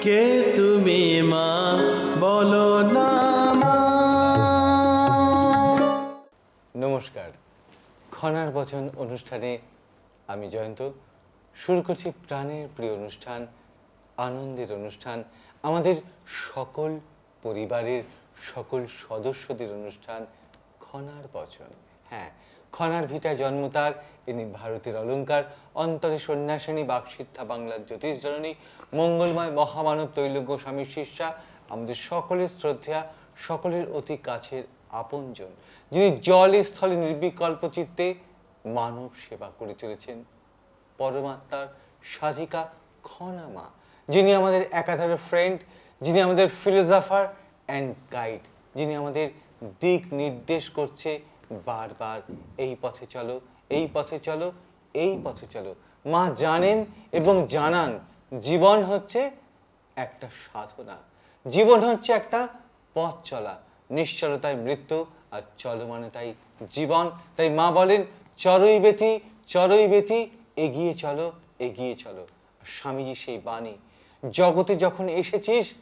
কে তুমি মা? বলো না নমস্কার। খনার বচন অনুষ্ঠানে আমি জয়ন্ত। শুরু করছি প্রাণের প্রিয় অনুষ্ঠান, আনন্দের অনুষ্ঠান, আমাদের সকল পরিবারের সকল সদস্যদের অনুষ্ঠান খনার বচন। হ্যাঁ খনার ভিটা জন্ম তার। ইনি ভারতের অলংকার, অন্তরে সন্ন্যাসিনী বাকসিদ্ধা বাংলার জ্যোতিষ জননী মঙ্গলময় মহামানব তৈলজ্ঞ স্বামীর শিষ্যা, আমাদের সকলের শ্রদ্ধা সকলের অতি কাছের আপনজন, যিনি জলে স্থলে নির্বিকল্প চিত্তে মানব সেবা করে চলেছেন। পরমাত্মার সাধিকা খনামা যিনি আমাদের একাধারে ফ্রেন্ড যিনি আমাদের ফিলোজফার অ্যান্ড গাইড যিনি আমাদের দিক নির্দেশ করছে বারবার, এই পথে চলো, এই পথে চলো, এই পথে চলো। মা জানেন এবং জানান, জীবন হচ্ছে একটা সাধনা। জীবন হচ্ছে একটা পথ চলা। নিশ্চলতায় মৃত্যু আর চলমানে তাই জীবন। তাই মা বলেন, চরই বেথি চরই বেথি এগিয়ে চলো এগিয়ে চলো। স্বামীজি সেই বাণী, জগতে যখন এসেছিস,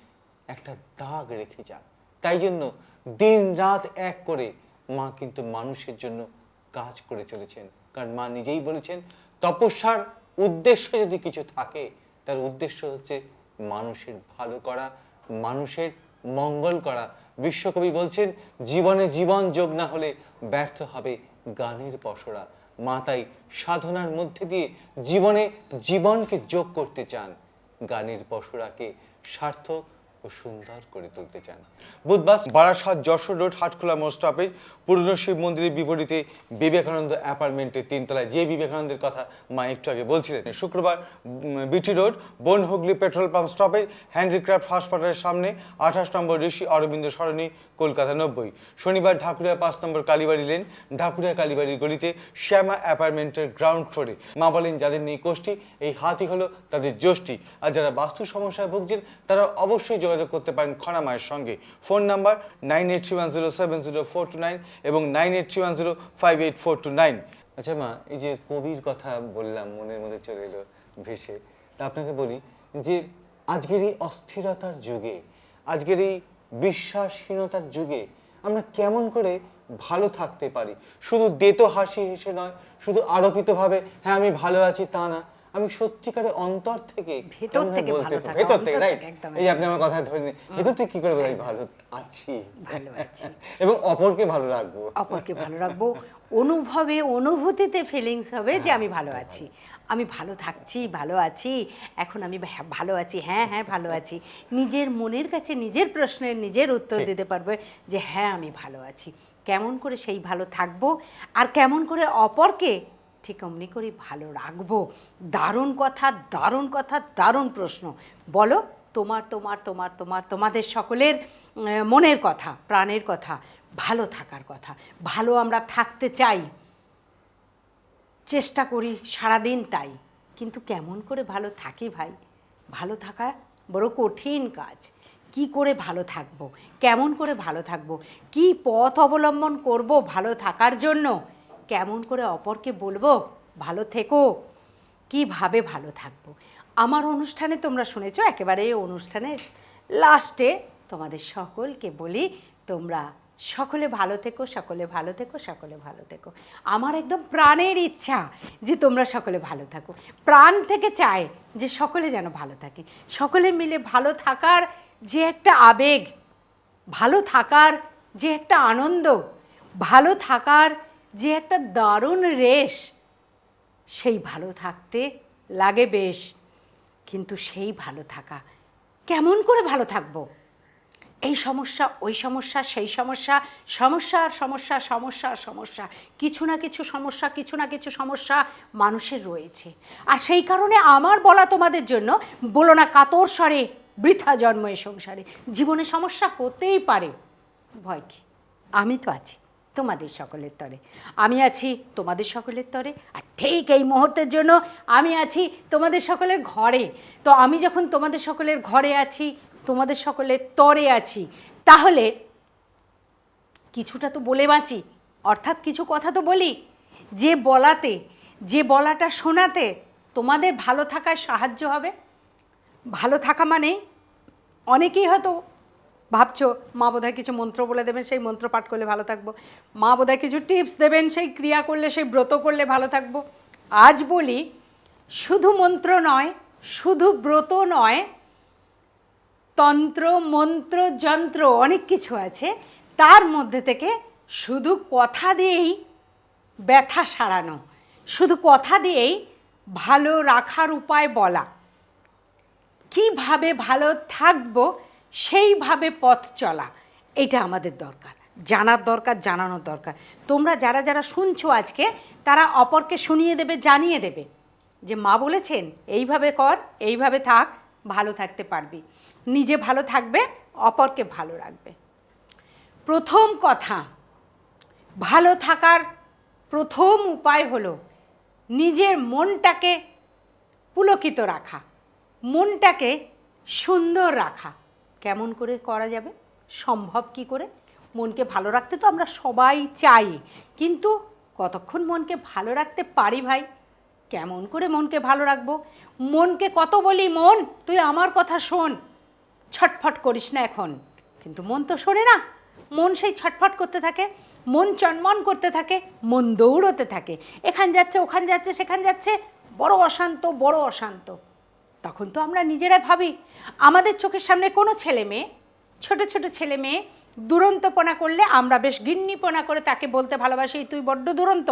একটা দাগ রেখে যা। তাই জন্য দিন রাত এক করে মা কিন্তু মানুষের জন্য কাজ করে চলেছেন। কারণ মা নিজেই বলেছেন, তপস্যার উদ্দেশ্য যদি কিছু থাকে, তার উদ্দেশ্য হচ্ছে মানুষের ভালো করা, মানুষের মঙ্গল করা। বিশ্বকবি বলছেন, জীবনে জীবন যোগ না হলে ব্যর্থ হবে গানের পসরা। মা তাই সাধনার মধ্যে দিয়ে জীবনে জীবনকে যোগ করতে চান। গানের পসরাকে সার্থক ও সুন্দর করে তুলতে চান। বুধবার বারাসাত যশোর রোড হাটখোলা মোড় পুরনো শিব মন্দিরের বিপরীতে বিবেকানন্দ অ্যাপার্টমেন্টের তিনতলায়। যে বিবেকানন্দের কথা মা একটু আগে বলছিলেন, শুক্রবার BT road Bon Hooghly petrol pump stoppage, handicraft হাসপাতালের সামনে, আঠাশ নম্বর ঋষি অরবিন্দ সরণি কলকাতা নব্বই। শনিবার ঢাকুরিয়া পাঁচ নম্বর কালীবাড়ি লেন, ঢাকুরিয়া কালীবাড়ির গলিতে শ্যামা অ্যাপার্টমেন্টের গ্রাউন্ড ফ্লোরে। মা বলেন, যাদের নেই কোষ্ঠী এই হাতি হলো তাদের যষ্টি। আর যারা বাস্তু সমস্যায় ভুগছেন, তারা অবশ্যই যোগাযোগ করতে পারেন খনা মায়ের সঙ্গে। Phone number nine eight three one zero seven zero four two nine এবং nine eight three one zero five eight four two nine. আচ্ছা মা, এই যে কবির কথা বললাম, মনের মধ্যে চলে এলো ভেসে। তা আপনাকে বলি যে আজকের এই অস্থিরতার যুগে, আজকের এই বিশ্বাসহীনতার যুগে আমরা কেমন করে ভালো থাকতে পারি? শুধু দেতো হাসি হেসে নয়, শুধু আরোপিতভাবে হ্যাঁ আমি ভালো আছি, তা না। আমি সত্যিকারে অন্তর থেকে ভেতর থেকে ভালো? থাকা, ভেতর থেকে রাইট এই আপনি আমার কথা ধরে নিন। ভেতর থেকে কি করে বলি ভালো। আছি? ভালো আছি। এবং অপরকে ভালো রাখব। অপরকে ভালো রাখব। অনুভবে অনুভূতিতে ফিলিংস হবে যে আমি ভালো আছি। আমি ভালো থাকছি ভালো আছি এখন আমি ভালো আছি হ্যাঁ হ্যাঁ ভালো আছি। নিজের মনের কাছে নিজের প্রশ্নের নিজের উত্তর দিতে পারবে যে হ্যাঁ আমি ভালো আছি। কেমন করে সেই ভালো থাকব? আর কেমন করে অপরকে ঠিক অমনি করে ভালো রাখব। দারুণ কথা দারুণ কথা, দারুণ প্রশ্ন। বলো, তোমার তোমার তোমার তোমার, তোমাদের সকলের মনের কথা, প্রাণের কথা, ভালো থাকার কথা, ভালো আমরা থাকতে চাই। চেষ্টা করি সারাদিন তাই, কিন্তু কেমন করে ভালো থাকি ভাই? ভালো থাকা বড় কঠিন কাজ। কি করে ভালো থাকব? কেমন করে ভালো থাকব? কি পথ অবলম্বন করব ভালো থাকার জন্য? কেমন করে অপরকে বলব? ভালো থেকো। কীভাবে ভালো থাকব? আমার অনুষ্ঠানে তোমরা শুনেছো, একেবারে এই অনুষ্ঠানের লাস্টে তোমাদের সকলকে বলি, তোমরা সকলে ভালো থেকো, সকলে ভালো থেকো, সকলে ভালো থেকো। আমার একদম প্রাণের ইচ্ছা যে তোমরা সকলে ভালো থাকো। প্রাণ থেকে চায় যে সকলে যেন ভালো থাকে। সকলে মিলে ভালো থাকার যে একটা আবেগ, ভালো থাকার যে একটা আনন্দ, ভালো থাকার যে একটা দারুণ রেশ, সেই ভালো থাকতে লাগে বেশ, কিন্তু সেই ভালো থাকা, কেমন করে ভালো থাকব? এই সমস্যা, ওই সমস্যা, সেই সমস্যা সমস্যা আর সমস্যা সমস্যা আর সমস্যা, কিছু না কিছু সমস্যা, কিছু না কিছু সমস্যা মানুষের রয়েছে। আর সেই কারণে আমার বলা তোমাদের জন্য, বলো না কাতর স্বরে বৃথা জন্ম এ সংসারে। জীবনে সমস্যা হতেই পারে। ভয় কি? আমি তো আছি। তোমাদের সকলের তরে। আমি আছি তোমাদের সকলের তরে, আর ঠিক এই মুহূর্তের জন্য আমি আছি তোমাদের সকলের ঘরে। তো আমি যখন তোমাদের সকলের ঘরে আছি, তোমাদের সকলের তরে আছি, তাহলে কিছুটা তো বলে বাঁচি। অর্থাৎ কিছু কথা তো বলি। যে বলাতে, যে বলাটা শোনাতে তোমাদের ভালো থাকার সাহায্য হবে। ভালো থাকা মানে অনেকেই হয়তো ভাবছ, মা বোধহয় কিছু মন্ত্র বলে দেবেন, সেই মন্ত্র পাঠ করলে ভালো থাকব। মা বোধহয় কিছু টিপস দেবেন, সেই ক্রিয়া করলে, সেই ব্রত করলে ভালো থাকব। আজ বলি, শুধু মন্ত্র নয়, শুধু ব্রত নয়, তন্ত্র, মন্ত্র, যন্ত্র অনেক কিছু আছে। তার মধ্যে থেকে শুধু কথা দিয়েই ব্যথা সারানো, শুধু কথা দিয়েই ভালো রাখার উপায় বলা। কীভাবে ভালো থাকব সেইভাবে পথ চলা, এটা আমাদের দরকার। জানার দরকার, জানানোর দরকার। তোমরা যারা যারা শুনছো আজকে, তারা অপরকে শুনিয়ে দেবে, জানিয়ে দেবে যে মা বলেছেন, এইভাবে কর, এইভাবে থাক, ভালো থাকতে পারবি। নিজে ভালো থাকবে, অপরকে ভালো রাখবে। প্রথম কথা, ভালো থাকার প্রথম উপায় হলো নিজের মনটাকে পুলকিত রাখা, মনটাকে সুন্দর রাখা। কেমন করে করা যাবে? সম্ভব কি করে? মনকে ভালো রাখতে তো আমরা সবাই চাই। কিন্তু কতক্ষণ মনকে ভালো রাখতে পারি ভাই? কেমন করে মনকে ভালো রাখব? মনকে কত বলি, মন? তুই আমার কথা শোন। ছটফট করিস না এখন। কিন্তু মন তো শোনে না। মন সেই ছটফট করতে থাকে, মন চনমন করতে থাকে, মন দৌড়তে থাকে। এখান যাচ্ছে, ওখান যাচ্ছে, সেখান যাচ্ছে। বড় অশান্ত বড় অশান্ত। তখন তো আমরা নিজেরা ভাবি, আমাদের চোখের সামনে কোনো ছেলে মেয়ে, ছোটো ছোটো ছেলে মেয়ে দুরন্তপনা করলে আমরা বেশ গিন্নিপনা করে তাকে বলতে ভালোবাসি তুই বড্ড দুরন্ত,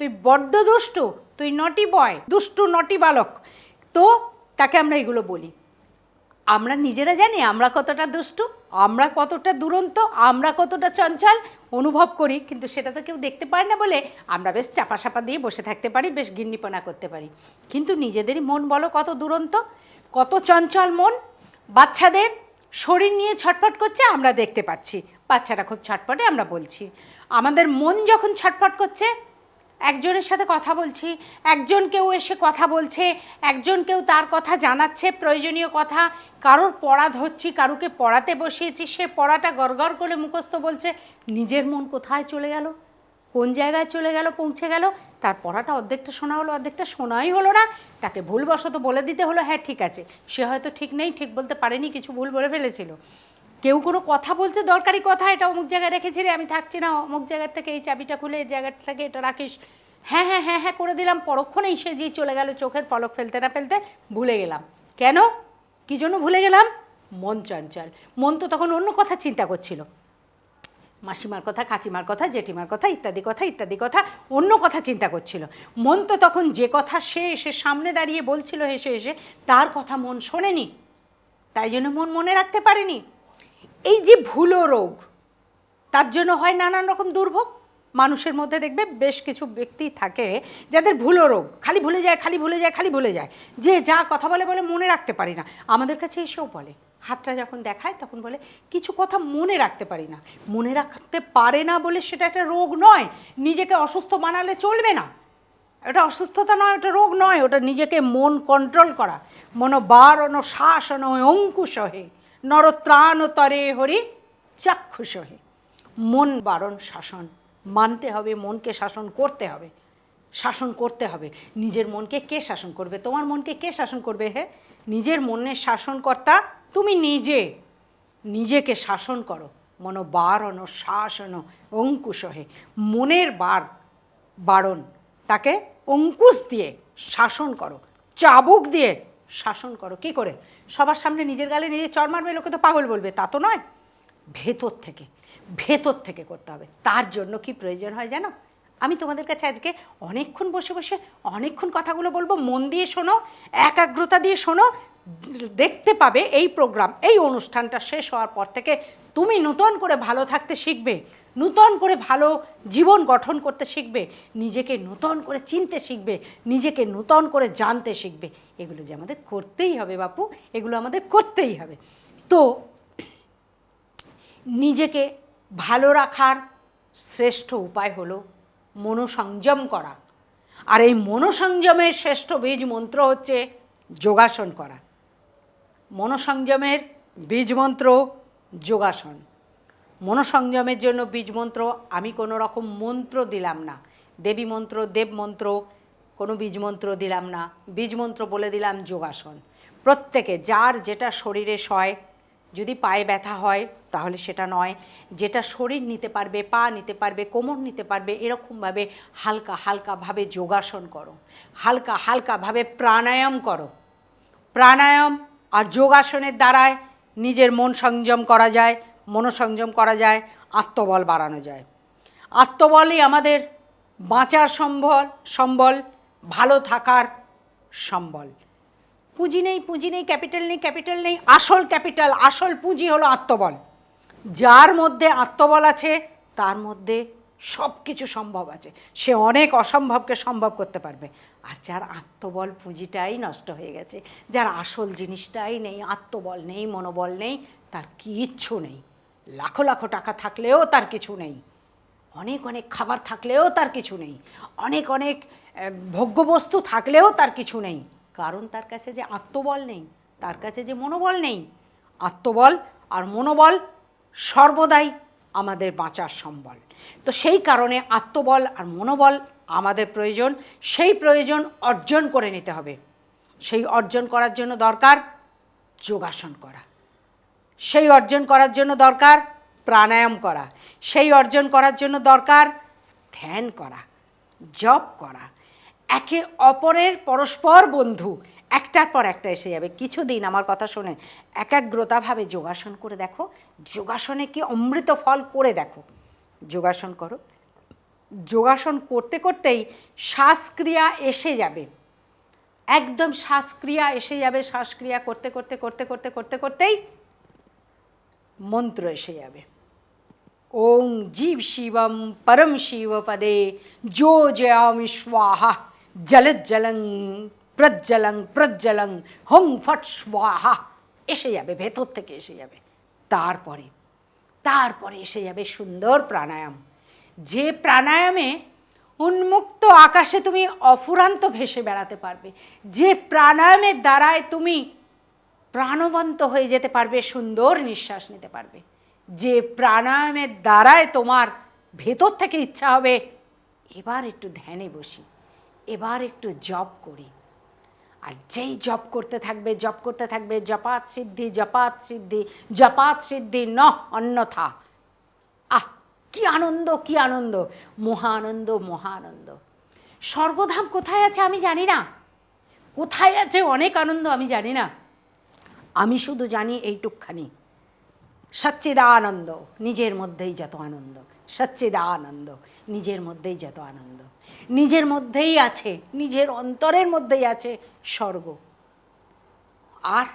তুই বড্ড দুষ্টু, তুই নটি বয় দুষ্টু নটি বালক। তো তাকে আমরা এগুলো বলি। আমরা নিজেরা জানি আমরা কতটা দুষ্টু, আমরা কতটা দুরন্ত, আমরা কতটা চঞ্চল অনুভব করি, কিন্তু সেটা তো কেউ দেখতে পায় না বলে আমরা বেশ চাপা সাপা দিয়ে বসে থাকতে পারি, বেশ গিন্নিপনা করতে পারি। কিন্তু নিজেদেরই মন বলো কত দুরন্ত, কত চঞ্চল মন, বাচ্চাদের শরীর নিয়ে ছটফট করছে আমরা দেখতে পাচ্ছি, বাচ্চারা খুব ছটফটে আমরা বলছি। আমাদের মন যখন ছটফট করছে একজনের সাথে কথা বলছি, একজন কেউ এসে কথা বলছে, একজন কেউ তার কথা জানাচ্ছে, প্রয়োজনীয় কথা, কারোর পড়া ধরছি, কারুকে পড়াতে বসিয়েছি, সে পড়াটা গড়গড় করে মুখস্থ বলছে, নিজের মন কোথায় চলে গেল? কোন জায়গায় চলে গেল, পৌঁছে গেল? তার পড়াটা অর্ধেকটা শোনা হলো, অর্ধেকটা শোনাই হলো না। তাকে ভুলবশত বলে দিতে হলো হ্যাঁ ঠিক আছে। সে হয়তো ঠিক নেই, ঠিক বলতে পারেনি, কিছু ভুল বলে ফেলেছিল। কেউ কোনো কথা বলছে, দরকারি কথা, এটা অমুক জায়গায় রেখেছি রে, আমি থাকছি না, অমুক জায়গার থেকে এই চাবিটা খুলে এই জায়গাটা থেকে এটা রাখিস। হ্যাঁ হ্যাঁ হ্যাঁ হ্যাঁ করে দিলাম, পরক্ষণেই সে যেই চলে গেল চোখের পলক ফেলতে না ফেলতে ভুলে গেলাম। কেন? কি জন্য ভুলে গেলাম? মন চঞ্চল। মন তো তখন অন্য কথা চিন্তা করছিল। মাসিমার কথা, কাকিমার কথা, জেঠিমার কথা, ইত্যাদি কথা ইত্যাদি কথা অন্য কথা চিন্তা করছিল। মন তো তখন যে কথা সে এসে সামনে দাঁড়িয়ে বলছিল হেসে এসে তার কথা মন শোনেনি। তাই জন্য মন মনে রাখতে পারেনি। এই যে ভুলো রোগ, তার জন্য হয় নানান রকম দুর্ভোগ। মানুষের মধ্যে দেখবে বেশ কিছু ব্যক্তি থাকে যাদের ভুলো রোগ, খালি ভুলে যায়, খালি ভুলে যায়, খালি ভুলে যায়। যে যা কথা বলে বলে মনে রাখতে পারি না। আমাদের কাছে এসেও বলে, হাতটা যখন দেখায় তখন বলে, কিছু কথা মনে রাখতে পারি না। মনে রাখতে পারে না বলে সেটা একটা রোগ নয়। নিজেকে অসুস্থ বানালে চলবে না। ওটা অসুস্থতা নয়, ওটা রোগ নয়। ওটা নিজেকে মন কন্ট্রোল করা। মনোবারণ শাসন অঙ্কুশ হে। নরত্রাণ তরে হরি চাক্ষুষ হে। মন বারণ শাসন, মানতে হবে, মনকে শাসন করতে হবে। শাসন করতে হবে। নিজের মনকে কে শাসন করবে? তোমার মনকে কে শাসন করবে হে? নিজের মনের শাসনকর্তা তুমি নিজে। নিজেকে শাসন করো। মনোবারণ শাসন অঙ্কুশ হে। মনের বার, বারণ তাকে অঙ্কুশ দিয়ে শাসন করো। চাবুক দিয়ে শাসন করো। কি করে? সবার সামনে নিজের গালে নিজে চর মারবে? লোকে তো পাগল বলবে। তা তো নয়। ভেতর থেকে ভেতর থেকে করতে হবে। তার জন্য কি প্রয়োজন হয় জানো? আমি তোমাদের কাছে আজকে অনেকক্ষণ বসে বসে অনেকক্ষণ কথাগুলো বলব। মন দিয়ে শোনো, একাগ্রতা দিয়ে শোনো। দেখতে পাবে এই প্রোগ্রাম এই অনুষ্ঠানটা শেষ হওয়ার পর থেকে তুমি নতুন করে ভালো থাকতে শিখবে। নূতন করে ভালো জীবন গঠন করতে শিখবে, নিজেকে নূতন করে চিনতে শিখবে, নিজেকে নূতন করে জানতে শিখবে। এগুলো যে আমাদের করতেই হবে বাপু, এগুলো আমাদের করতেই হবে। তো নিজেকে ভালো রাখার শ্রেষ্ঠ উপায় হলো মনোসংযম করা। আর এই মনোসংযমের শ্রেষ্ঠ বীজ মন্ত্র হচ্ছে যোগাসন করা। মনোসংযমের বীজ মন্ত্র যোগাসন। মনোসংযমের জন্য বীজ মন্ত্র আমি কোনো রকম মন্ত্র দিলাম না। দেবী মন্ত্র, দেব মন্ত্র, কোনো বীজ মন্ত্র দিলাম না। বীজ মন্ত্র বলে দিলাম যোগাসন। প্রত্যেকে, যার যেটা শরীরে সয়, যদি পায়ে ব্যথা হয়, তাহলে সেটা নয়। যেটা শরীর নিতে পারবে, পা নিতে পারবে, কোমর নিতে পারবে, এরকমভাবে হালকা হালকাভাবে যোগাসন করো। হালকা হালকাভাবে প্রাণায়াম করো। প্রাণায়াম আর যোগাসনের দ্বারায় নিজের মন সংযম করা যায়। মনোসংযম করা যায়, আত্মবল বাড়ানো যায়। আত্মবলই আমাদের বাঁচার সম্বল সম্বল, ভালো থাকার সম্বল। পুঁজি নেই পুঁজি নেই, ক্যাপিটাল নেই ক্যাপিটাল নেই, আসল ক্যাপিটাল, আসল পুঁজি হলো আত্মবল। যার মধ্যে আত্মবল আছে, তার মধ্যে সব কিছু সম্ভব আছে। সে অনেক অসম্ভবকে সম্ভব করতে পারবে। আর যার আত্মবল পুঁজিটাই নষ্ট হয়ে গেছে, যার আসল জিনিসটাই নেই, আত্মবল নেই, মনোবল নেই, তার কিচ্ছু নেই। লাখো লাখো টাকা থাকলেও তার কিছু নেই। অনেক অনেক খাবার থাকলেও তার কিছু নেই। অনেক অনেক ভোগ্যবস্তু থাকলেও তার কিছু নেই। কারণ তার কাছে যে আত্মবল নেই, তার কাছে যে মনোবল নেই, আত্মবল আর মনোবল সর্বদাই আমাদের বাঁচার সম্বল। তো সেই কারণে আত্মবল আর মনোবল আমাদের প্রয়োজন। সেই প্রয়োজন অর্জন করে নিতে হবে। সেই অর্জন করার জন্য দরকার যোগাসন করা। সেই অর্জন করার জন্য দরকার প্রাণায়াম করা। সেই অর্জন করার জন্য দরকার ধ্যান করা, জপ করা। একে অপরের পরস্পর বন্ধু, একটার পর একটা এসে যাবে। কিছুদিন, আমার কথা শোনে একাগ্রতাভাবে যোগাসন করে দেখো। যোগাসনে কি অমৃত ফল করে দেখো। যোগাসন করো। যোগাসন করতে করতেই শ্বাসক্রিয়া এসে যাবে। একদম শ্বাসক্রিয়া এসে যাবে। শ্বাসক্রিয়া করতে করতে করতে করতে করতে করতেই মন্ত্র এসে যাবে ওং জীব শিবম পরম শিব পদে যো জয়ামি স্বাহা জলজ্জলং প্রজ্জলং প্রজ্জলং হং ফট স্বাহা এসে যাবে ভেতর থেকে এসে যাবে তারপরে তারপরে এসে যাবে সুন্দর প্রাণায়াম যে প্রাণায়ামে উন্মুক্ত আকাশে তুমি অফুরান্ত ভেসে বেড়াতে পারবে যে প্রাণায়ামের দ্বারায় তুমি প্রাণবন্ত হয়ে যেতে পারবে, সুন্দর নিঃশ্বাস নিতে পারবে। যে প্রাণায়ামের দ্বারায় তোমার ভেতর থেকে ইচ্ছা হবে, এবার একটু ধ্যানে বসি, এবার একটু জপ করি। আর যেই জপ করতে থাকবে, জপ করতে থাকবে, জপাত সিদ্ধি জপাত সিদ্ধি জপাত সিদ্ধি, ন, অন্যথা। আহ, কি আনন্দ কি আনন্দ, মহা আনন্দ মহা আনন্দ। স্বর্গধাম কোথায় আছে আমি জানি না। কোথায় আছে অনেক আনন্দ আমি জানি না। আমি শুধু জানি এইটুকখানি। সচ্চিদানন্দ, নিজের মধ্যেই যত আনন্দ। সচ্চিদানন্দ, নিজের মধ্যেই যত আনন্দ। নিজের মধ্যেই আছে, নিজের অন্তরের মধ্যেই আছে স্বর্গ। আর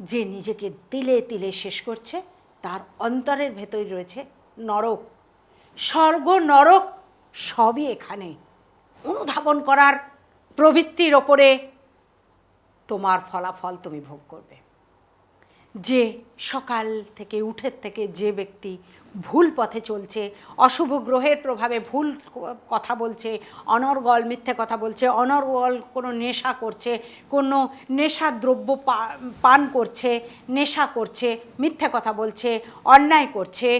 যে নিজেকে তিলে তিলে শেষ করছে, তার অন্তরের ভেতর রয়েছে নরক। স্বর্গ, নরক সবই এখানে। অনুধাবন করার প্রবৃত্তির ওপরে তোমার ফলাফল তুমি ভোগ করবে। যে সকাল থেকে, উঠের থেকে যে ব্যক্তি ভুল পথে চলছে, অশুভ গ্রহের প্রভাবে ভুল কথা বলছে, অনর্গল মিথ্যে কথা বলছে, অনর্গল কোনো নেশা করছে, কোনো নেশা দ্রব্য পান করছে, নেশা করছে, মিথ্যে কথা বলছে, অন্যায় করছে,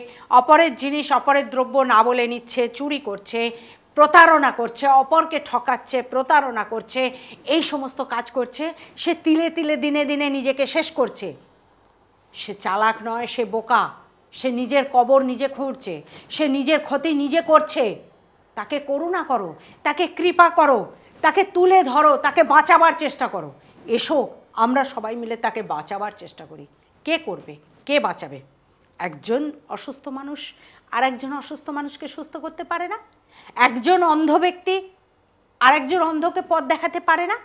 অপরের জিনিস, অপরের দ্রব্য না বলে নিচ্ছে, চুরি করছে প্রতারণা করছে, অপরকে ঠকাচ্ছে, প্রতারণা করছে, এই সমস্ত কাজ করছে, সে তিলে তিলে দিনে দিনে নিজেকে শেষ করছে। সে চালাক নয়, সে বোকা। সে নিজের কবর নিজে খুঁড়ছে, সে নিজের ক্ষতি নিজে করছে। তাকে করুণা করো, তাকে কৃপা করো, তাকে তুলে ধরো, তাকে বাঁচাবার চেষ্টা করো। এসো, আমরা সবাই মিলে তাকে বাঁচাবার চেষ্টা করি। কে করবে? কে বাঁচাবে? একজন অসুস্থ মানুষ আর একজন অসুস্থ মানুষকে সুস্থ করতে পারে না? একজন অন্ধ ব্যক্তি আরেকজন অন্ধকে পথ দেখাতে পারে না?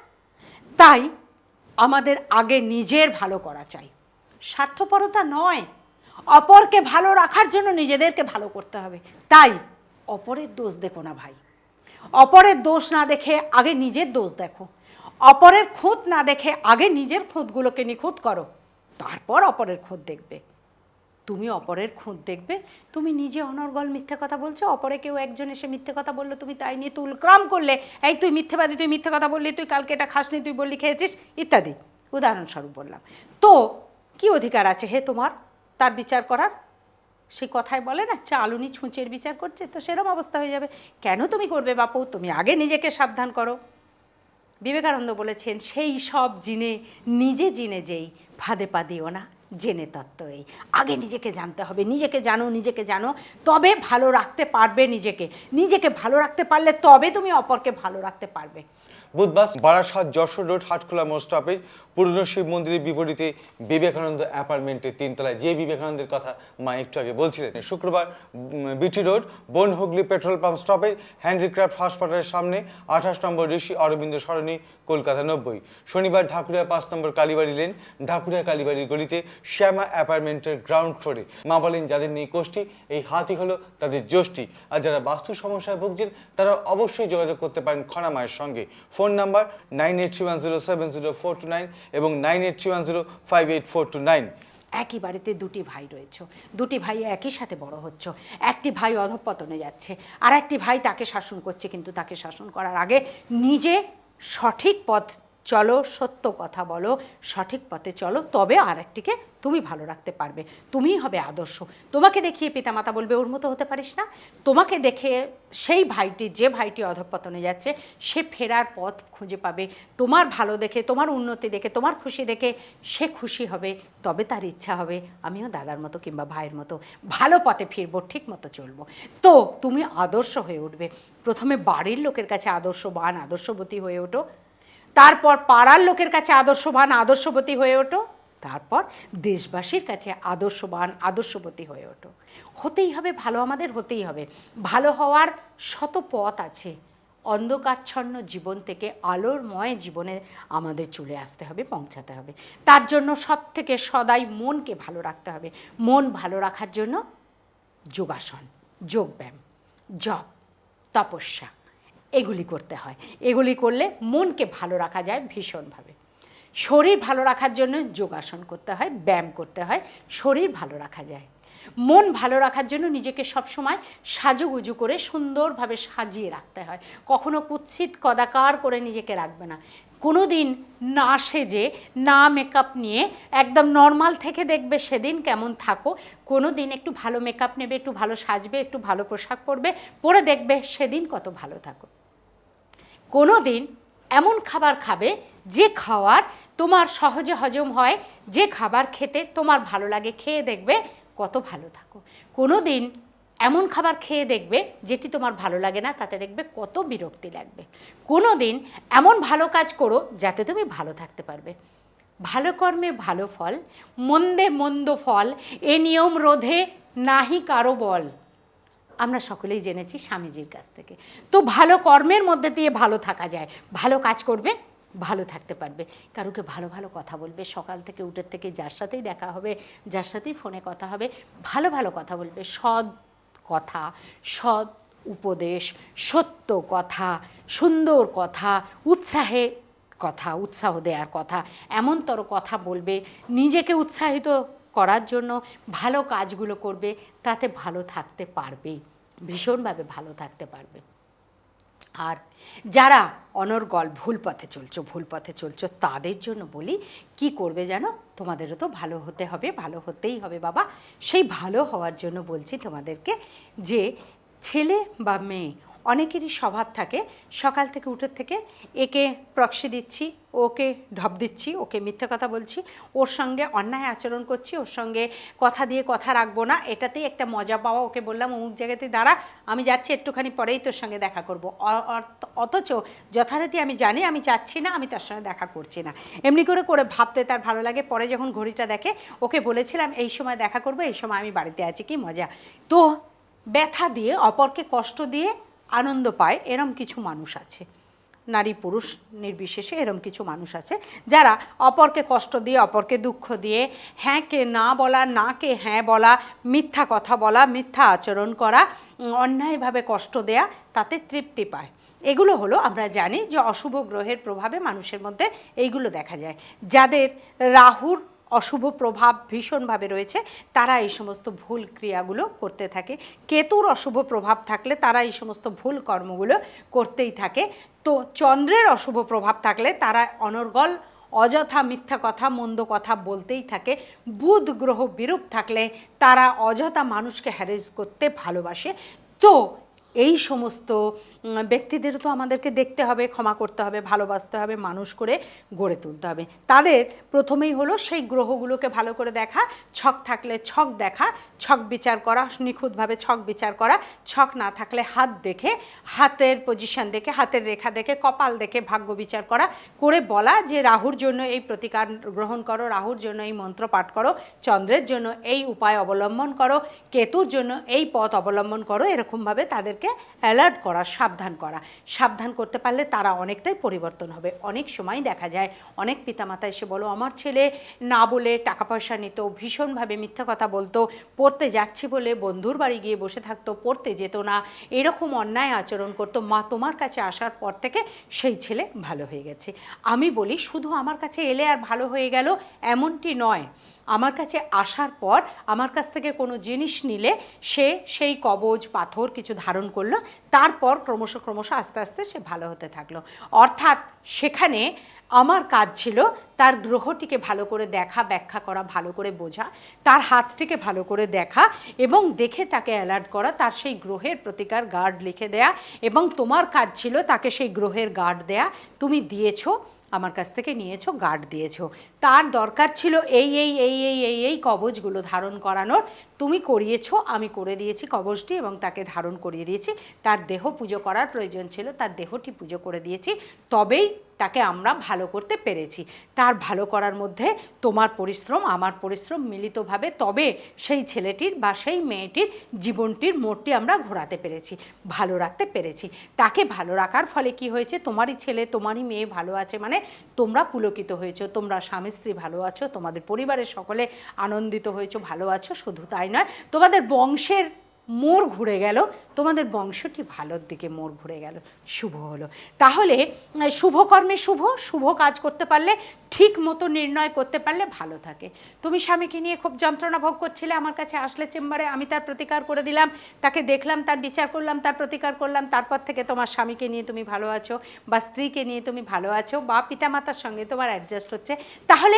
তাই আমাদের আগে নিজের ভালো করা চাই। স্বার্থপরতা নয়, অপরকে ভালো রাখার জন্য নিজেদেরকে ভালো করতে হবে। তাই অপরের দোষ দেখো না ভাই। অপরের দোষ না দেখে আগে নিজের দোষ দেখো। অপরের খুঁত না দেখে আগে নিজের খুঁতগুলোকে নিখুঁত করো। তারপর অপরের খুঁত দেখবে। তুমি অপরের খুঁত দেখবে, তুমি নিজে অনর্গল মিথ্যে কথা বলছো, অপরে কেউ একজন এসে মিথ্যে কথা বলল, তুমি তাই নিয়ে তুলক্রাম করলে, এই তুই মিথ্যেবাদী, তুই মিথ্যে কথা বললি, তুই কালকে এটা খাসনি, তুই বললি, খেয়েছিস, ইত্যাদি। উদাহরণস্বরূপ বললাম। তো, কি অধিকার আছে হে তোমার, তার বিচার করার? সেই কথায় বলে না, চালুনি ছুঁচের বিচার করছে, তো সেরকম অবস্থা হয়ে যাবে। কেন তুমি করবে বাপু? তুমি আগে নিজেকে সাবধান করো। বিবেকানন্দ বলেছেন, সেই সব জিনে, নিজে জিনে যেই, ফাঁদে পা দিও না। জেনে তত্ত্ব এই। আগে নিজেকে জানতে হবে, নিজেকে জানো নিজেকে জানো, তবে ভালো রাখতে পারবে নিজেকে। নিজেকে ভালো রাখতে পারলে তবে তুমি অপরকে ভালো রাখতে পারবে। বুধবার বারাসাত যশোর রোড হাটখোলা মোড় স্টপেজ পুরনো শিব মন্দিরের বিপরীতে বিবেকানন্দ অ্যাপার্টমেন্টের তিনতলায়। যে বিবেকানন্দের কথা মা একটু আগে বলছিলেন, শুক্রবার BT road Bon Hooghly petrol pump stoppage, handicraft হাসপাতালের সামনে, আঠাশ নম্বর ঋষি অরবিন্দ সরণি কলকাতা নব্বই। শনিবার ঢাকুরিয়া পাঁচ নম্বর কালীবাড়ি লেন, ঢাকুরিয়া কালীবাড়ির গলিতে শ্যামা অ্যাপার্টমেন্টের গ্রাউন্ড ফ্লোরে। মা বলেন, যাদের নেই কোষ্ঠী, এই হাতি হলো তাদের যষ্টি আর যারা বাস্তু সমস্যায় ভুগছেন, তারা অবশ্যই যোগাযোগ করতে পারেন খনা মায়ের সঙ্গে। Phone number nine eight three one zero seven zero four two nine এবং nine eight three one zero five eight four two nine একই বাড়িতে দুটি ভাই রয়েছে। দুটি ভাই একই সাথে বড় হচ্ছ। একটি ভাই অধঃপতনে যাচ্ছে। আর একটি ভাই তাকে শাসন করছে, কিন্তু তাকে শাসন করার আগে নিজে সঠিক পথ চলো সত্য কথা বলো, সঠিক পথে চলো, তবে আর একটিকে তুমি ভালো রাখতে পারবে। তুমিই হবে আদর্শ। তোমাকে দেখিয়ে পিতামাতা বলবে, ওর মতো হতে পারিস না। তোমাকে দেখে সেই ভাইটি, যে ভাইটি অধঃপতনে যাচ্ছে, সে ফেরার পথ খুঁজে পাবে। তোমার ভালো দেখে, তোমার উন্নতি দেখে, তোমার খুশি দেখে সে খুশি হবে। তবে তার ইচ্ছা হবে, আমিও দাদার মতো কিংবা ভাইয়ের মতো ভালো পথে ফিরবো ঠিক মতো চলবো। তো তুমি আদর্শ হয়ে উঠবে। প্রথমে বাড়ির লোকের কাছে আদর্শবান, আদর্শবতী হয়ে ওঠো। তারপর পাড়ার লোকের কাছে আদর্শবান, আদর্শবতী হয়ে ওঠো। তারপর দেশবাসীর কাছে আদর্শবান, আদর্শবতী হয়ে ওঠো। হতেই হবে, ভালো আমাদের হতেই হবে। ভালো হওয়ার শত পথ আছে। অন্ধকারচ্ছন্ন জীবন থেকে আলোরময় জীবনে আমাদের চলে আসতে হবে, পৌঁছাতে হবে। তার জন্য সব থেকে সদাই মনকে ভালো রাখতে হবে। মন ভালো রাখার জন্য যোগাসন, যোগব্যায়াম, জপ, তপস্যা। এগুলি করতে হয়। এগুলি করলে মনকে ভালো রাখা যায় ভীষণভাবে। শরীর ভালো রাখার জন্য যোগাসন করতে হয়, ব্যায়াম করতে হয়, শরীর ভালো রাখা যায়। মন ভালো রাখার জন্য নিজেকে সবসময় সাজুগুজু করে সুন্দরভাবে সাজিয়ে রাখতে হয়। কখনো কুৎসিত কদাকার করে নিজেকে রাখবে না। কোনো দিন না সেজে, না মেকআপ নিয়ে একদম নর্মাল থেকে দেখবে সেদিন কেমন থাকো। কোনো দিন একটু ভালো মেকআপ নেবে, একটু ভালো সাজবে, একটু ভালো পোশাক পরবে, পরে দেখবে সেদিন কত ভালো থাকো। কোনো দিন এমন খাবার খাবে যে খাওয়ার তোমার সহজে হজম হয়, যে খাবার খেতে তোমার ভালো লাগে, খেয়ে দেখবে কত ভালো থাকো। কোনো দিন এমন খাবার খেয়ে দেখবে যেটি তোমার ভালো লাগে না, তাতে দেখবে কত বিরক্তি লাগবে। কোনো দিন এমন ভালো কাজ করো যাতে তুমি ভালো থাকতে পারবে। ভালো কর্মে ভালো ফল, মন্দে মন্দ ফল, এ নিয়ম রোধে নাহি কারও বল। আমরা সকলেই জেনেছি স্বামীজির কাছ থেকে। তো ভালো কর্মের মধ্যে দিয়ে ভালো থাকা যায়। ভালো কাজ করবে, ভালো থাকতে পারবে। কারুকে ভালো ভালো কথা বলবে, সকাল থেকে উঠের থেকে যার সাথেই দেখা হবে, যার সাথেই ফোনে কথা হবে, ভালো ভালো কথা বলবে। সৎ কথা, সৎ উপদেশ, সত্য কথা, সুন্দর কথা, উৎসাহে কথা, উৎসাহ দেওয়ার কথা, এমনতর কথা বলবে, নিজেকে উৎসাহিত করার জন্য ভালো কাজগুলো করবে, তাতে ভালো থাকতে পারবে, ভীষণভাবে ভালো থাকতে পারবে। আর যারা অনর্গল ভুল পথে চলছো, ভুল পথে চলছো, তাদের জন্য বলি, কি করবে জানো? তোমাদেরও তো ভালো হতে হবে, ভালো হতেই হবে বাবা। সেই ভালো হওয়ার জন্য বলছি তোমাদেরকে যে ছেলে বা মেয়ে অনেকেরই স্বভাব থাকে। সকাল থেকে উঠে থেকে একে প্রক্সি দিচ্ছি, ওকে ঢপ দিচ্ছি, ওকে মিথ্যে কথা বলছি, ওর সঙ্গে অন্যায় আচরণ করছি, ওর সঙ্গে কথা দিয়ে কথা রাখব না। এটাতেই একটা মজা পাওয়া ওকে বললাম, অমুক জায়গাতে দাঁড়া, আমি যাচ্ছি, একটুখানি পরেই তোর সঙ্গে দেখা করব। অথচ যথারীতি আমি জানি, আমি যাচ্ছি না, আমি তার সঙ্গে দেখা করছি না। এমনি করে করে ভাবতে তার ভালো লাগে। পরে যখন ঘড়িটা দেখে ওকে বলেছিলাম, এই সময় দেখা করব, এই সময় আমি বাড়িতে আছি, কি মজা। তো ব্যথা দিয়ে, অপরকে কষ্ট দিয়ে আনন্দ পায়, এরম কিছু মানুষ আছে। নারী পুরুষ নির্বিশেষে এরম কিছু মানুষ আছে, যারা অপরকে কষ্ট দিয়ে, অপরকে দুঃখ দিয়ে হ্যাঁ কে না বলা, না কে হ্যাঁ বলা, মিথ্যা কথা বলা, মিথ্যা আচরণ করা অন্যায়ভাবে কষ্ট দেয়া, তাতে তৃপ্তি পায়। এগুলো হলো আমরা জানি যে অশুভ গ্রহের প্রভাবে মানুষের মধ্যে এইগুলো দেখা যায়। যাদের রাহুর অশুভ প্রভাব ভীষণভাবে রয়েছে, তারা এই সমস্ত ভুল ক্রিয়াগুলো করতে থাকে। কেতুর অশুভ প্রভাব থাকলে তারা এই সমস্ত ভুল কর্মগুলো করতেই থাকে। তো চন্দ্রের অশুভ প্রভাব থাকলে তারা অনর্গল, অযথা মিথ্যা কথা, মন্দ কথা বলতেই থাকে। বুধ গ্রহ বিরূপ থাকলে তারা অযথা মানুষকে হ্যারেজ করতে ভালোবাসে। তো এই সমস্ত উম, ব্যক্তিদেরও তো আমাদেরকে দেখতে হবে ক্ষমা করতে হবে ভালোবাসতে হবে মানুষ করে গড়ে তুলতে হবে। তাদের প্রথমেই হলো সেই গ্রহগুলোকে ভালো করে দেখা ছক থাকলে ছক দেখা ছক বিচার করা নিখুঁতভাবে ছক বিচার করা ছক না থাকলে হাত দেখে হাতের পজিশন দেখে হাতের রেখা দেখে কপাল দেখে ভাগ্য বিচার করা করে বলা যে রাহুর জন্য এই প্রতিকার গ্রহণ করো রাহুর জন্য এই মন্ত্র পাঠ করো চন্দ্রের জন্য এই উপায় অবলম্বন করো কেতুর জন্য এই পথ অবলম্বন করো এরকমভাবে তাদেরকে অ্যালার্ট করা, সাবধান করা। সাবধান করতে পারলে তারা অনেকটাই পরিবর্তন হবে। অনেক সময় দেখা যায়, অনেক পিতামাতা এসে বলো, আমার ছেলে না বলে টাকা পয়সা নিত, ভীষণভাবে মিথ্যা কথা বলতো, পড়তে যাচ্ছি বলে বন্ধুর বাড়ি গিয়ে বসে থাকতো, পড়তে যেত না। এরকম অন্যায় আচরণ করতো। মা, তোমার কাছে আসার পর থেকে সেই ছেলে ভালো হয়ে গেছে। আমি বলি, শুধু আমার কাছে এলে আর ভালো হয়ে গেল এমনটি নয়। আমার কাছে আসার পর আমার কাছ থেকে কোনো জিনিস নিলে সে সেই কবজ, পাথর কিছু ধারণ করল, তারপর ক্রমশ ক্রমশ আস্তে আস্তে সে ভালো হতে থাকল। অর্থাৎ সেখানে আমার কাজ ছিল তার গ্রহটিকে ভালো করে দেখা, ব্যাখ্যা করা, ভালো করে বোঝা, তার হাতটিকে ভালো করে দেখা এবং দেখে তাকে অ্যালার্ট করা, তার সেই গ্রহের প্রতিকার গার্ড লিখে দেয়া এবং তোমার কাজ ছিল তাকে সেই গ্রহের গার্ড দেয়া, তুমি দিয়েছ আমার কাছ থেকে নিয়েছো গার্ড দিয়েছ। তার দরকার ছিল এই এই এই এই এই এই কবজগুলো ধারণ করানোর। তুমি করিয়েছো, আমি করে দিয়েছি কবজটি এবং তাকে ধারণ করিয়ে দিয়েছি। তার দেহ পুজো করার প্রয়োজন ছিল, তার দেহটি পুজো করে দিয়েছি। তবেই তাকে আমরা ভালো করতে পেরেছি। তার ভালো করার মধ্যে তোমার পরিশ্রম, আমার পরিশ্রম মিলিতভাবে, তবে সেই ছেলেটির বা সেই মেয়েটির জীবনটির মোড়টি আমরা ঘোরাতে পেরেছি, ভালো রাখতে পেরেছি। তাকে ভালো রাখার ফলে কি হয়েছে? তোমারই ছেলে, তোমারই মেয়ে ভালো আছে মানে তোমরা পুলকিত হয়েছো, তোমরা স্বামী, স্ত্রী ভালো আছো, তোমাদের পরিবারের সকলে আনন্দিত হয়েছো, ভালো আছো, শুধু তাই নয়, তোমাদের বংশের মোড় ঘুরে গেল, তোমাদের বংশটি ভালোর দিকে মোড় ঘুরে গেল। শুভ হলো। তাহলে শুভ কর্মে শুভ শুভ কাজ করতে পারলে, ঠিক মতো নির্ণয় করতে পারলে ভালো থাকে। তুমি স্বামীকে নিয়ে খুব যন্ত্রণা ভোগ করছিলে, আমার কাছে আসলে চেম্বারে আমি তার প্রতিকার করে দিলাম, তাকে দেখলাম, তার বিচার করলাম, তার প্রতিকার করলাম, তারপর থেকে তোমার স্বামীকে নিয়ে তুমি ভালো আছো বা স্ত্রীকে নিয়ে তুমি ভালো আছো বা পিতামাতার সঙ্গে তোমার অ্যাডজাস্ট হচ্ছে। তাহলে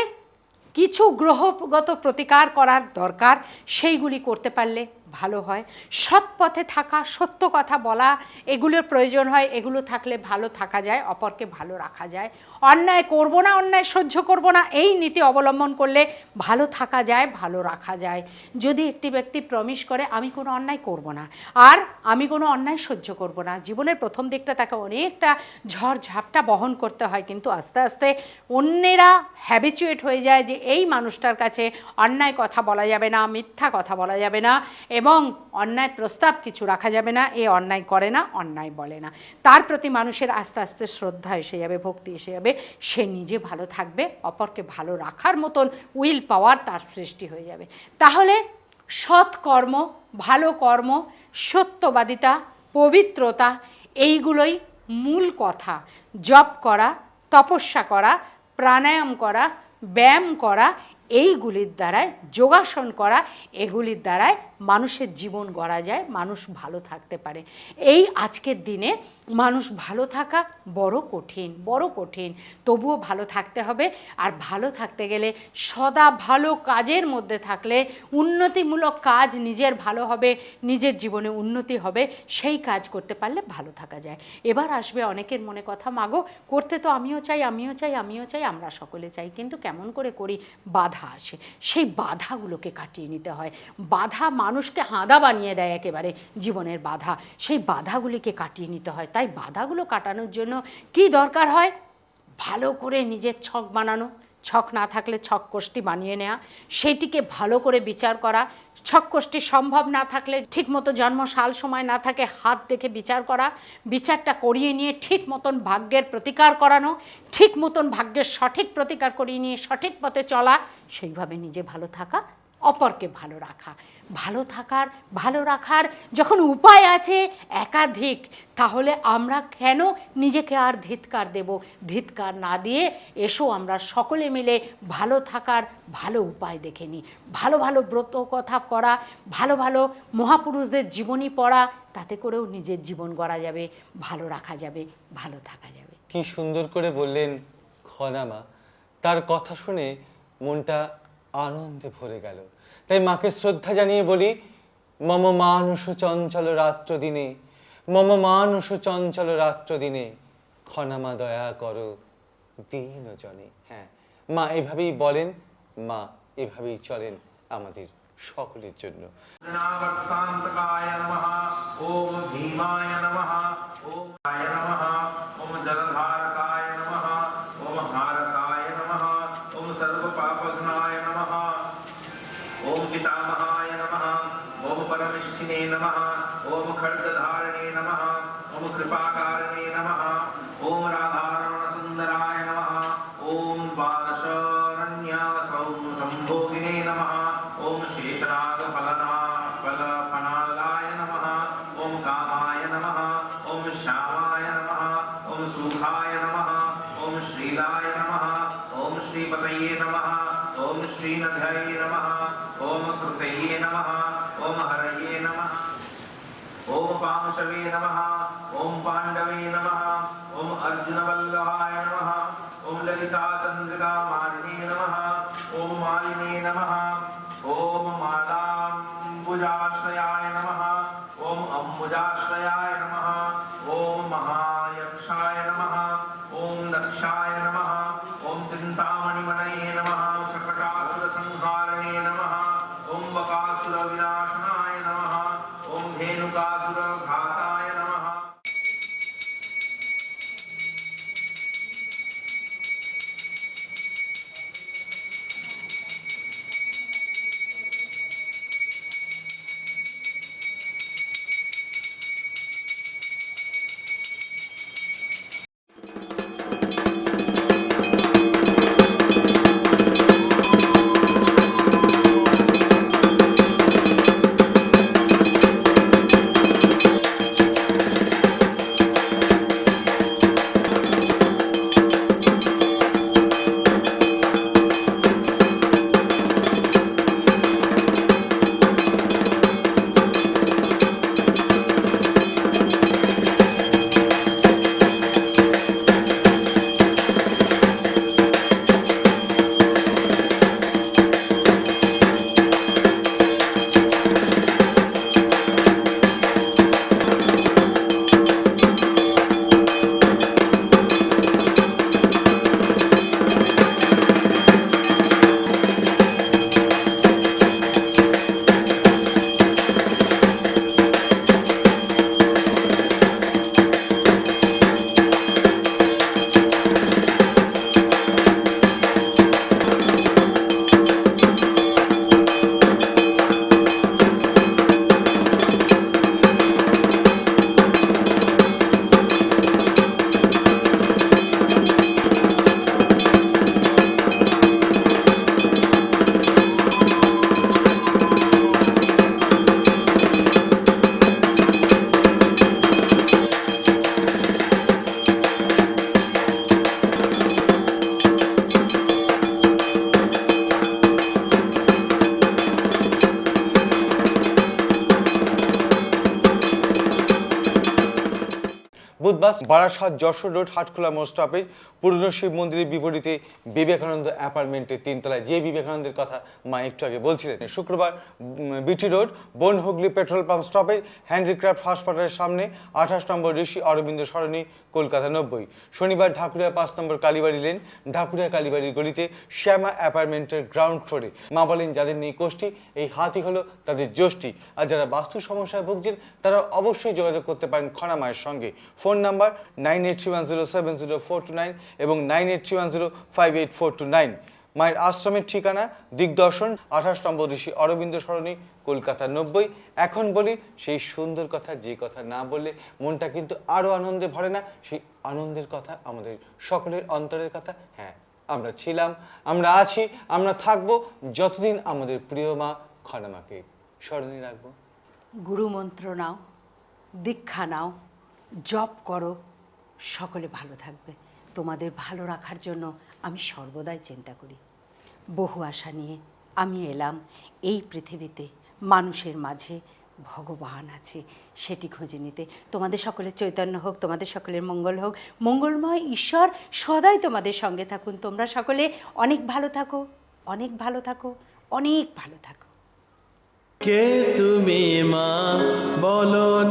কিছু গ্রহগত প্রতিকার করার দরকার, সেইগুলি করতে পারলে ভালো হয়। সৎ পথে থাকা, সত্য কথা বলা, এগুলোর প্রয়োজন হয়। এগুলো থাকলে ভালো থাকা যায়, অপরকে ভালো রাখা যায়। অন্যায় করব না, অন্যায় সহ্য করব না, এই নীতি অবলম্বন করলে ভালো থাকা যায়, ভালো রাখা যায়। যদি একটি ব্যক্তি প্রমিস করে, আমি কোনো অন্যায় করব না। আর আমি কোনো অন্যায় সহ্য করব না। জীবনের প্রথম দিকটা তাকে অনেকটা ঝড় ঝাপটা বহন করতে হয়, কিন্তু আস্তে আস্তে অন্যেরা হ্যাবিচুয়েট হয়ে যায় যে, এই মানুষটার কাছে অন্যায় কথা বলা যাবে না, মিথ্যা কথা বলা যাবে না। এবং অন্যায় প্রস্তাব কিছু রাখা যাবে না, এ অন্যায় করে না, অন্যায় বলে না। তার প্রতি মানুষের আস্তে আস্তে শ্রদ্ধা এসে যাবে, ভক্তি এসে যাবে। সে নিজে ভালো থাকবে, অপরকে ভালো রাখার মতন উইল পাওয়ার তার সৃষ্টি হয়ে যাবে। তাহলে সৎ কর্ম, ভালো কর্ম, সত্যবাদিতা, পবিত্রতা, এইগুলোই মূল কথা। জপ করা, তপস্যা করা, প্রাণায়াম করা, ব্যায়াম করা এইগুলির দ্বারায় যোগাসন করা, এগুলির দ্বারায় মানুষের জীবন গড়া যায়, মানুষ ভালো থাকতে পারে। এই আজকের দিনে মানুষ ভালো থাকা বড় কঠিন বড় কঠিন। তবুও ভালো থাকতে হবে, আর ভালো থাকতে গেলে সদা ভালো কাজের মধ্যে থাকলে উন্নতিমূলক কাজ নিজের ভালো হবে, নিজের জীবনে উন্নতি হবে, সেই কাজ করতে পারলে ভালো থাকা যায়। এবার আসবে অনেকের মনে কথা, মাগো, করতে তো আমিও চাই আমিও চাই আমিও চাই, আমরা সকলে চাই, কিন্তু কেমন করে করি? বাধা আসে, সেই বাধাগুলোকে কাটিয়ে নিতে হয়। বাধা মানুষকে হাঁদা বানিয়ে দেয় একেবারে জীবনের বাধা। সেই বাধাগুলিকে কাটিয়ে নিতে হয়। তাই বাধাগুলো কাটানোর জন্য কি দরকার হয়? ভালো করে নিজের ছক বানানো। ছক না থাকলে ছক কোষ্টি বানিয়ে নেওয়া সেইটিকে ভালো করে বিচার করা। ছক কোষ্টি সম্ভব না থাকলে ঠিক মতো জন্ম সাল সময় না থাকে হাত দেখে বিচার করা। বিচারটা করিয়ে নিয়ে ঠিক মতন ভাগ্যের প্রতিকার করানো ঠিক মতন ভাগ্যের সঠিক প্রতিকার করিয়ে নিয়ে সঠিক পথে চলা, সেইভাবে নিজে ভালো থাকা অপরকে ভালো রাখা। ভালো থাকার, ভালো রাখার যখন উপায় আছে একাধিক, তাহলে আমরা কেন নিজেকে আর ধিৎকার দেব? ধিৎকার না দিয়ে এসো আমরা সকলে মিলে ভালো থাকার ভালো উপায় দেখে নিই। ভালো ভালো ব্রত কথা করা ভালো ভালো মহাপুরুষদের জীবনী পড়া, তাতে করেও নিজের জীবন গড়া যাবে, ভালো রাখা যাবে, ভালো থাকা যাবে। কি সুন্দর করে বললেন খনামা। তার কথা শুনে মনটা আনন্দে ভরে গেল। তাই মাকে শ্রদ্ধা জানিয়ে বলি, মম মানুষ চঞ্চল রাত্র দিনে, মম মানুষ চঞ্চল রাত্র দিনে, ক্ষণামা দয়া করো দিন জনে। হ্যাঁ মা এভাবেই বলেন, মা এভাবেই চলেন আমাদের সকলের জন্য। ওম ভীমায় নমঃ, ওম জলধারকায় ॐ खड्गधारणे नमः ॐ कृपाकारणे বুধবার বারাসাত, যশোর রোড, হাটখোলা মোড় স্টপেজ পুরনো শিব মন্দিরের বিপরীতে বিবেকানন্দ অ্যাপার্টমেন্টের তিনতলায়। যে বিবেকানন্দের কথা মা একটু আগে বলছিলেন, শুক্রবার BT road Bon Hooghly petrol pump stoppage handicraft হাসপাতালের সামনে, আঠাশ নম্বর ঋষি অরবিন্দ সরণি, কলকাতা নব্বই। শনিবার ঢাকুরিয়া পাঁচ নম্বর কালীবাড়ি লেন, ঢাকুরিয়া কালীবাড়ির গলিতে শ্যামা অ্যাপার্টমেন্টের গ্রাউন্ড ফ্লোরে। মা বলেন, যাদের নেই কোষ্ঠী, এই হাতি হলো তাদের যষ্টি আর যারা বাস্তু সমস্যায় ভুগছেন, তারা অবশ্যই যোগাযোগ করতে পারেন খনা মায়ের সঙ্গে। Phone number nine eight three one zero seven zero four two nine এবং nine eight three one zero five eight four two nine. মায়ের আশ্রমের ঠিকানা, দিগদর্শন, আঠাশ নম্বর ঋষি অরবিন্দ সরণি, কলকাতা নব্বই। এখন বলি, সেই সুন্দর কথা, যে কথা না বললে মনটা কিন্তু আরও আনন্দে ভরে না। সেই আনন্দের কথা, আমাদের সকলের অন্তরের কথা। হ্যাঁ আমরা ছিলাম, আমরা আছি, আমরা থাকব যতদিন আমাদের প্রিয় মা খনামাকে স্মরণে রাখব। গুরু মন্ত্র নাও, দীক্ষা নাও। জপ করো, সকলে ভালো থাকবে। তোমাদের ভালো রাখার জন্য আমি সর্বদাই চিন্তা করি। বহু আশা নিয়ে আমি এলাম, এই পৃথিবীতে মানুষের মাঝে ভগবান আছে, সেটি খুঁজে নিতে। তোমাদের সকলের চৈতন্য হোক, তোমাদের সকলের মঙ্গল হোক, মঙ্গলময় ঈশ্বর সদাই তোমাদের সঙ্গে থাকুন। তোমরা সকলে অনেক ভালো থাকো, অনেক ভালো থাকো, অনেক ভালো থাকো। কে তুমি মা? বলো